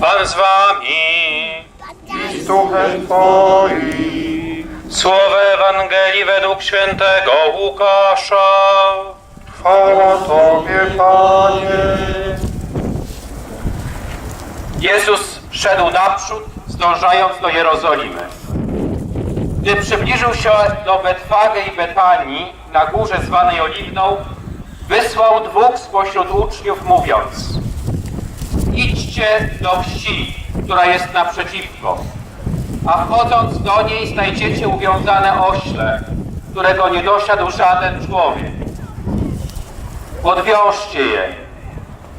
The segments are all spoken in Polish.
Pan z wami. z duchem Twoim. Słowo Ewangelii według świętego Łukasza. Chwała Tobie, Panie. Jezus szedł naprzód, zdążając do Jerozolimy. Gdy przybliżył się do Betfage i Betanii, na górze zwanej Oliwną, wysłał dwóch spośród uczniów, mówiąc Idźcie do wsi, która jest naprzeciwko, a wchodząc do niej znajdziecie uwiązane ośle, którego nie dosiadł żaden człowiek. Odwiążcie je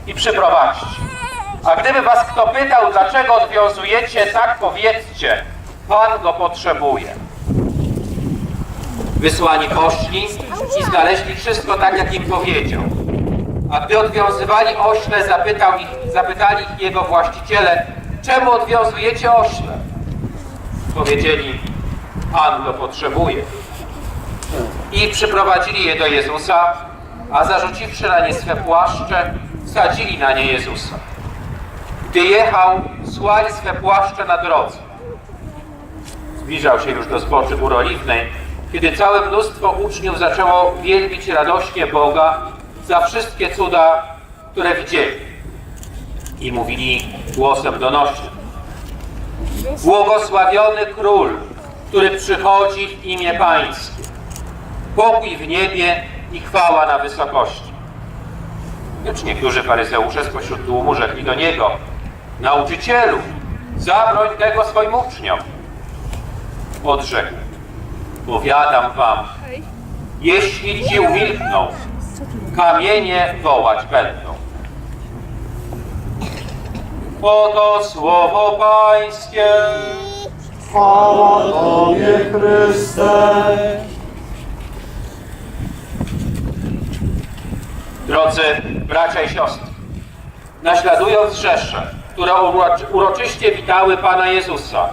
i przyprowadźcie. A gdyby was kto pytał, dlaczego odwiązujecie, tak powiedzcie, Pan go potrzebuje. Wysłani poszli i znaleźli wszystko tak, jak im powiedział. A gdy odwiązywali ośle, zapytał ich, zapytali ich jego właściciele, czemu odwiązujecie ośle? Powiedzieli, Pan go potrzebuje. I przyprowadzili je do Jezusa, a zarzuciwszy na nie swe płaszcze, wsadzili na nie Jezusa. Gdy jechał, słali swe płaszcze na drodze. Zbliżał się już do zboczy Gór Oliwnej, kiedy całe mnóstwo uczniów zaczęło wielbić radośnie Boga za wszystkie cuda, które widzieli. I mówili głosem donośnym. Błogosławiony Król, który przychodzi w imię Pańskie. Pokój w niebie i chwała na wysokości. Lecz niektórzy faryzeusze spośród tłumu rzekli do niego, nauczycielu, zabroń tego swoim uczniom. Odrzekł, powiadam wam, jeśli ci umilkną, kamienie wołać będą. Oto słowo Pańskie. Chwała Tobie, Chryste. Drodzy bracia i siostry, naśladując rzesze, które uroczy- uroczyście witały Pana Jezusa,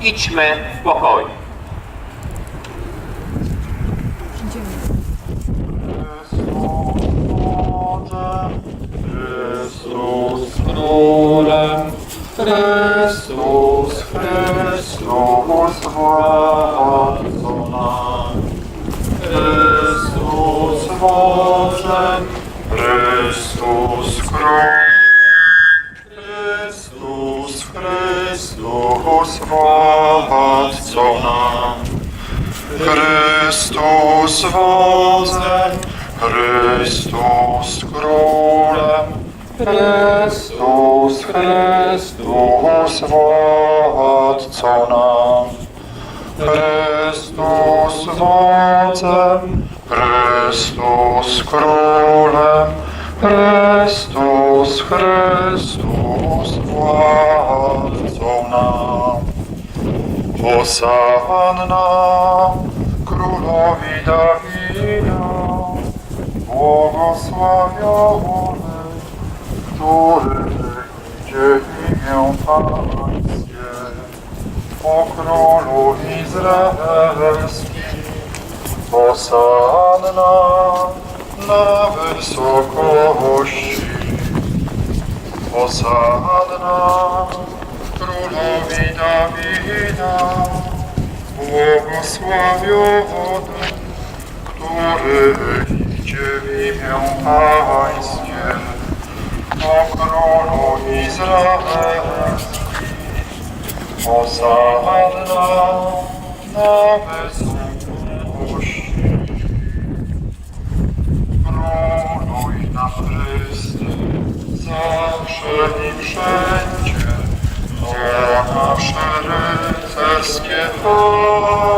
idźmy w pokoju. Chrystus Królem, Chrystus, Chrystus władcą nam. Chrystus wodzem, Chrystus Królem. Chrystus, Chrystus władcą nam. Chrystus wodzem, Chrystus królem, Chrystus, Chrystus władcą nam. Chrystus wodzem, Chrystus królem, Chrystus, Chrystus władcą nam. Hosanna królowi Dawida, błogosławiony, który idzie w imię Pańskie, o królu izraelskim. Hosanna na wysokości. Hosanna królowi Dawida, błogosławiony, który idzie w imię Pańskie, o królu izraelskim. Hosanna na wysokości. Króluj na Chryste, zawsze i wszędzie, to nasze rycerskie hasło.